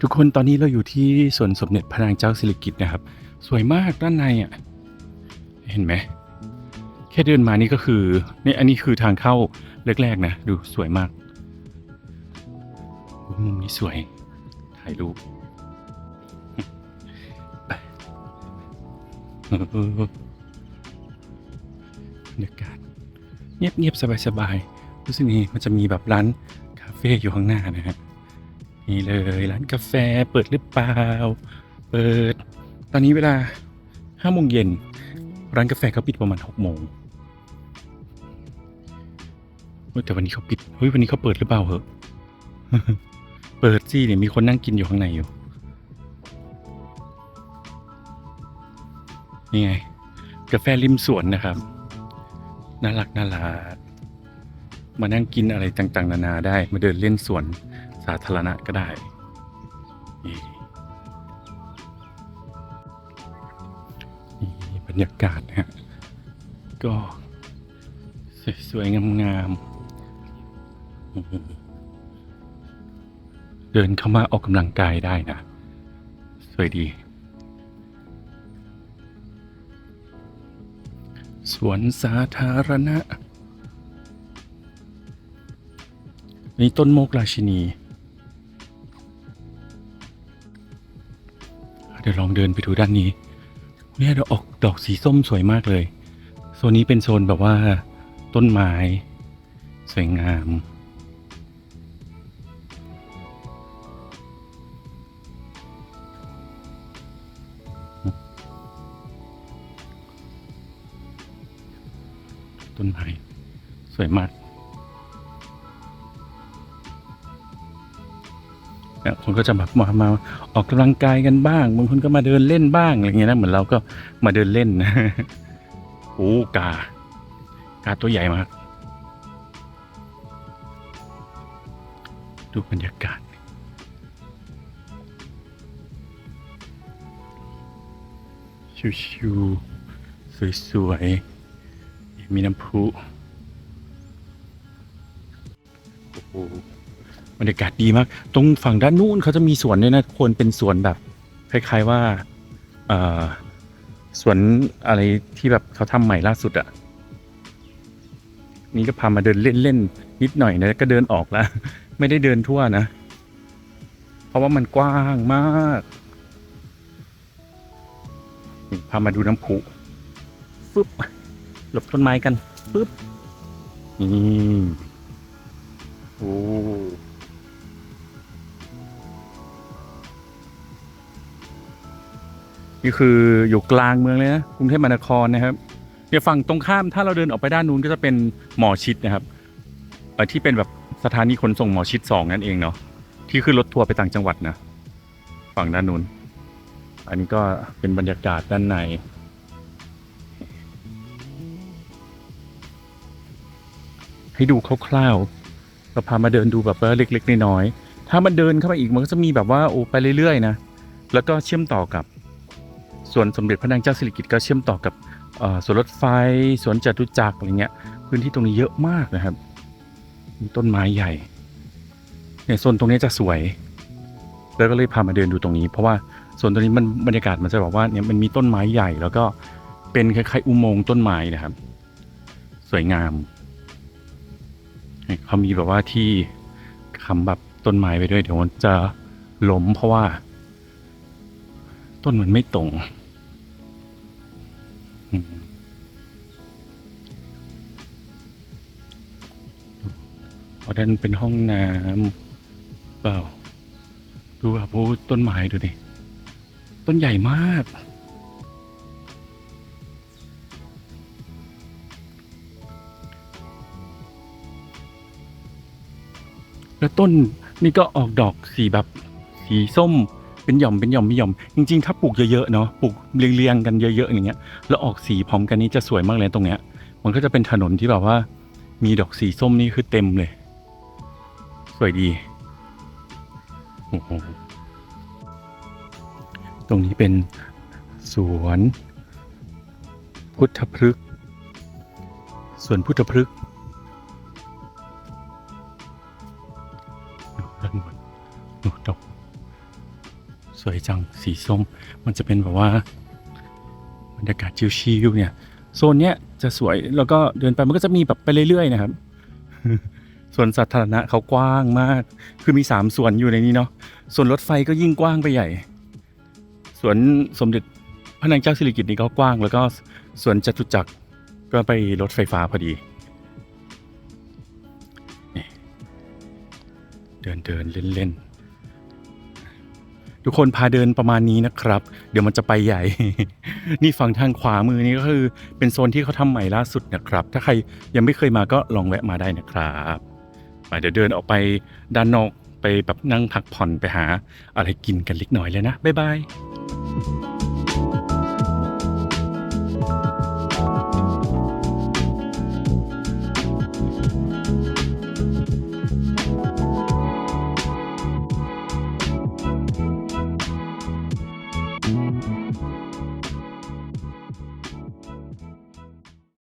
ทุกคนตอนนี้เราอยู่ที่สวนสมเด็จพระนางเจ้าสิริกิติ์นะครับ สวยมากด้านในอะเห็นไหมแค่เดินมานี่ก็คือนี่อันนี้คือทางเข้าแรกๆนะดูสวยมากมุมนี้สวยถ่ายรูปบรรยากาศเงียบๆสบายๆรู้สึกนี่มันจะมีแบบร้านคาเฟ่อยู่ข้างหน้านะฮะ นี่เลยร้านกาแฟเปิดหรือเปล่า เปิด ตอนนี้เวลาห้าโมงเย็นร้านกาแฟเขาปิดประมาณหกโมงเฮ้ยแต่วันนี้เขาปิดเฮ้ยวันนี้เขาเปิดหรือเปล่าเหรอเปิดสิเนี่ยมีคนนั่งกินอยู่ข้างในอยู่นี่ไง กาแฟริมสวนนะครับน่ารักน่ารักมานั่งกินอะไรต่างๆ นานาได้มาเดินเล่นสวน สาธารณะก็ได้นี่บรรยากาศนะฮะก็ สวยๆ งามๆอืมเดินเข้ามาออกกำลังกายได้นะ สวยดี สวนสาธารณะนี่ต้นโมกราชินี เดี๋ยวลองเดินไปดูด้านนี้เนี่ยดอกออกดอกสีส้มสวยมากเลย โซนนี้เป็นโซนแบบว่า ต้นไม้ สวยงาม ต้นไม้ สวยมาก นี่ยคนก็จะแบบมามาออกกำลังกายกันบ้างบางคนก็มาเดินเล่นบ้างอะไรเงี้ยนะเหมือนเราก็มาเดินเล่นนะโอ้กากาตัวใหญ่มาก ดูบรรยากาศชิวๆสวยๆมีน้ำพุโอ้ บรรยากาศดีมาก ตรงฝั่งด้านนู้นเขาจะมีสวนด้วยนะควรเป็นสวนแบบคล้ายๆว่าเอสวนอะไรที่แบบเขาทำใหม่ล่าสุดอะ่ะ นี่ก็พามาเดินเล่นๆนิดหน่อยนะก็เดินออกแล้ว ไม่ได้เดินทั่วนะ เพราะว่ามันกว้างมากนี่พามาดูน้ำพุฟึบหลบต้นไม้กันปึ๊บนี่โอ้ นี่คืออยู่กลางเมืองเลยนะกรุงเทพมหานครนะครับเดี๋ยวฝั่งตรงข้ามถ้าเราเดินออกไปด้านนู้นก็จะเป็นหมอชิดนะครับที่เป็นแบบสถานีขนส่งหมอชิดสองนั่นเองเนาะที่ขึ้นรถทัวร์ไปต่างจังหวัดนะฝั่งด้านนู้น อันนี้ก็เป็นบรรยากาศด้านในให้ดูคร่าวๆก็พามาเดินดูแบบว่าเล็ก ๆ น้อยๆถ้ามันเดินเข้าไปอีกมันก็จะมีแบบว่าโอ้ไปเรื่อยๆนะแล้วก็เชื่อมต่อกับ สวนสมเด็จพระนางเจ้าสิริกิติ์ก็เชื่อมต่อกับสวนรถไฟสวนจตุจักรอะไรเงี้ยพื้นที่ตรงนี้เยอะมากนะครับ มีต้นไม้ใหญ่เนี่ยโซนตรงนี้จะสวย แล้วก็เลยพามาเดินดูตรงนี้ เพราะว่าโซนตรงนี้มันบรรยากาศมันจะบอกว่าเนี่ยมันมีต้นไม้ใหญ่ แล้วก็เป็นคล้ายๆอุโมงค์ต้นไม้นะครับ สวยงามเขามีแบบว่าที่คำแบบต้นไม้ไปด้วยเดี๋ยวมันจะล้มเพราะว่า ต้นมันไม่ตรง เอาด้านเป็นห้องน้ำเปล่า ดูแบบโอ้ต้นไม้ดูดิ ต้นใหญ่มาก แล้วต้นนี่ก็ออกดอกสีแบบสีส้มเป็นหย่อมเป็นหย่อมเป็นหย่อม จริง ๆ ถ้าปลูกเยอะๆเนาะปลูกเรียงๆกันเยอะๆอย่างเงี้ยแล้วออกสีพร้อมกันนี้จะสวยมากเลยตรงเนี้ย มันก็จะเป็นถนนที่แบบว่า มีดอกสีส้มนี่คือเต็มเลย วยดีโอ้โหตรงนี้เป็นสวน พุทธพฤกษ์สวนพุทธพฤกษ์ด้านบนโอ้ดอกสวยจัง สีส้ม มันจะเป็นแบบว่าบรรยากาศชิลๆเนี่ย โซนเนี้ยจะสวย แล้วก็เดินไปมันก็จะมีแบบไปเรื่อยๆนะครับ ส่วนสาธารณะเขากว้างมาก คือมีสามส่วนอยู่ในนี้เนาะส่วนรถไฟก็ยิ่งกว้างไปใหญ่ สวนสมเด็จพระนางเจ้าสิริกิติ์นี่ก็กว้าง แล้วก็สวนจตุจักรก็ไปรถไฟฟ้าพอดีเดินเดินเล่นเล่นทุกคนพาเดินประมาณนี้นะครับ เดี๋ยวมันจะไปใหญ่ นี่ฝั่งทางขวามือนี่ก็คือเป็นโซนที่เขาทำใหม่ล่าสุดนะครับ ถ้าใครยังไม่เคยมาก็ลองแวะมาได้นะครับ เดี๋ยวเดินออกไปด้านนอกไปแบบนั่งพักผ่อนไปหาอะไรกินกันเล็กน้อยเลยนะ บ๊ายบาย